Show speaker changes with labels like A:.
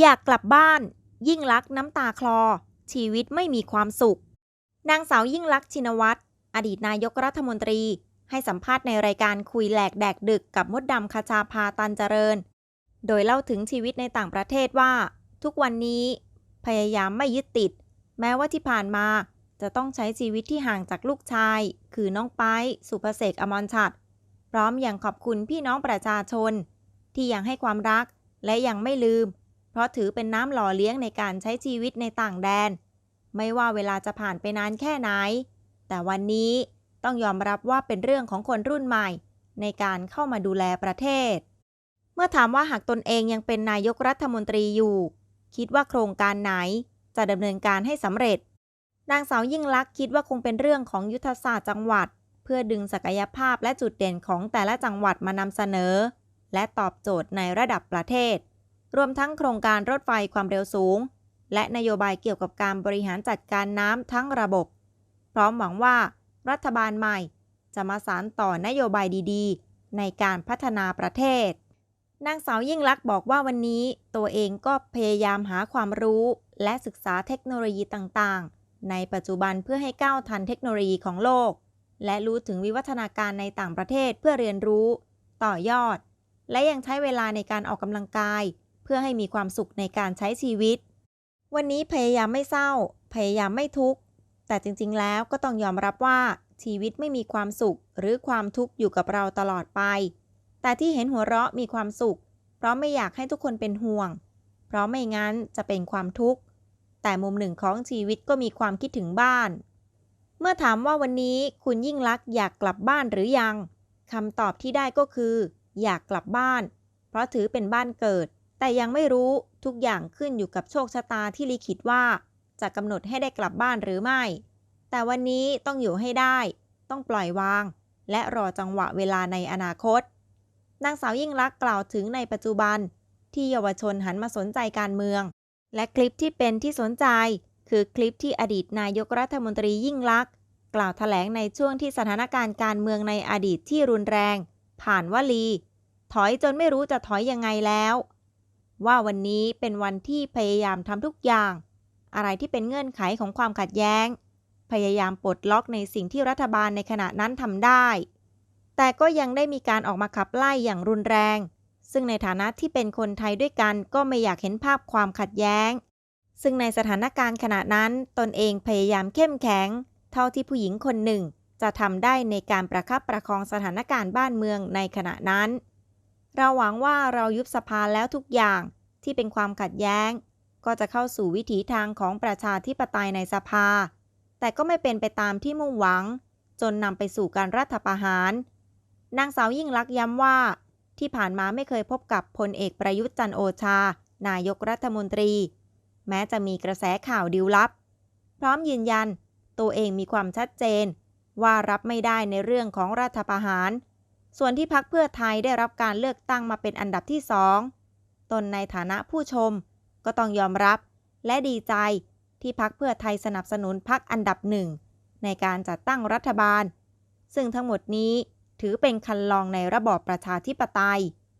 A: อยากกลับบ้าน ยิ่งลักษ์น้ำตาคลอ ชีวิตไม่มีความสุข นางสาวยิ่งลักษณ์ชินวัตรอดีตนายกรัฐมนตรี ให้สัมภาษณ์ในรายการคุยแหลกแดกดึกกับมดดำคชาพาตันเจริญ โดยเล่าถึงชีวิตในต่างประเทศว่า ทุกวันนี้ พยายามไม่ยึดติด แม้ว่าที่ผ่านมา จะต้องใช้ชีวิตที่ห่างจากลูกชาย คือน้องไป๊สุภเสกอมรชัดพร้อมอย่างขอบคุณพี่น้องประชาชน ที่ยังให้ความรักและยังไม่ลืม เพราะถือเป็นน้ำหล่อเลี้ยงในการใช้ชีวิตในต่างแดน ไม่ว่าเวลาจะผ่านไปนานแค่ไหน แต่วันนี้ต้องยอมรับว่าเป็นเรื่องของคนรุ่นใหม่ ในการเข้ามาดูแลประเทศ เมื่อถามว่าหากตนเองยังเป็นนายกรัฐมนตรีอยู่ คิดว่าโครงการไหนจะดำเนินการให้สำเร็จ นางสาวยิ่งลักษณ์คิดว่าคงเป็นเรื่องของยุทธศาสตร์จังหวัด เพื่อดึงศักยภาพและจุดเด่นของแต่ละจังหวัดมานำเสนอ และตอบโจทย์ในระดับประเทศ รวมทั้งโครงการรถไฟความเร็วสูง และนโยบายเกี่ยวกับการบริหารจัดการน้ำทั้งระบบ พร้อมหวังว่า รัฐบาลใหม่ จะมาสานต่อนโยบายดีๆ ในการพัฒนาประเทศ นางสาวยิ่งลักษณ์บอกว่าวันนี้ตัวเองก็พยายามหาความรู้ และศึกษาเทคโนโลยีต่างๆ ในปัจจุบันเพื่อให้ก้าวทันเทคโนโลยีของโลก และรู้ถึงวิวัฒนาการในต่างประเทศเพื่อเรียนรู้ ต่อยอด และยังใช้เวลาในการออกกำลังกาย เพื่อให้มีความสุขในการใช้ชีวิต วันนี้พยายามไม่เศร้า พยายามไม่ทุกข์ แต่จริงๆ แล้วก็ต้องยอมรับว่าชีวิตไม่มีความสุขหรือความทุกข์อยู่กับเราตลอดไป แต่ที่เห็นหัวเราะมีความสุข เพราะไม่อยากให้ทุกคนเป็นห่วง เพราะไม่งั้นจะเป็นความทุกข์ แต่มุมหนึ่งของชีวิตก็มีความคิดถึงบ้าน เมื่อถามว่าวันนี้คุณยิ่งลักษ์อยากกลับบ้านหรือยังคำตอบที่ได้ก็คือ อยากกลับบ้าน เพราะถือเป็นบ้านเกิด แต่ยังไม่รู้ทุกอย่างขึ้นอยู่กับโชคชะตาที่ลิขิตว่า จะกำหนดให้ได้กลับบ้านหรือไม่ แต่วันนี้ต้องอยู่ให้ได้ ต้องปล่อยวาง และรอจังหวะเวลาในอนาคต นางสาวยิ่งลักษณ์กล่าวถึงในปัจจุบัน ที่เยาวชนหันมาสนใจการเมือง และคลิปที่เป็นที่สนใจ คือคลิปที่อดีตนายกรัฐมนตรียิ่งลักษณ์กล่าวถแถลงในช่วงที่สถานการณ์การเมืองในอดีตที่รุนแรง ผ่านวลี ถอยจนไม่รู้จะถอยยังไงแล้ว ว่าวันนี้เป็นวันที่พยายามทำทุกอย่าง อะไรที่เป็นเงื่อนไขของความขัดแย้ง พยายามปลดล็อกในสิ่งที่รัฐบาลในขณะนั้นทำได้ แต่ก็ยังได้มีการออกมาขับไล่อย่างรุนแรง ซึ่งในฐานะที่เป็นคนไทยด้วยกันก็ไม่อยากเห็นภาพความขัดแย้ง ซึ่งในสถานการณ์ขณะนั้นตนเองพยายามเข้มแข็ง เท่าที่ผู้หญิงคนหนึ่งจะทำได้ในการประคับประคองสถานการณ์บ้านเมืองในขณะนั้น เราหวังว่าเรายุบสภาแล้วทุกอย่างที่เป็นความขัดแย้ง ก็จะเข้าสู่วิถีทางของประชาธิปไตยในสภา แต่ก็ไม่เป็นไปตามที่มุ่งหวัง จนนำไปสู่การรัฐประหาร นางสาวยิ่งลักษณ์ย้ำว่า ที่ผ่านมาไม่เคยพบกับพลเอกประยุทธ์จันโอชา นายกรัฐมนตรี แม้จะมีกระแสข่าวดิวลับ พร้อมยืนยัน ตัวเองมีความชัดเจน ว่ารับไม่ได้ในเรื่องของรัฐประหาร ส่วนที่พักเพื่อไทยได้รับการเลือกตั้งมาเป็นอันดับที่สองตนในฐานะผู้ชม ก็ต้องยอมรับ และดีใจที่พักเพื่อไทยสนับสนุนพักอันดับหนึ่งในการจัดตั้งรัฐบาล ซึ่งทั้งหมดนี้ถือเป็นคันลองในระบอบประชาธิปไตย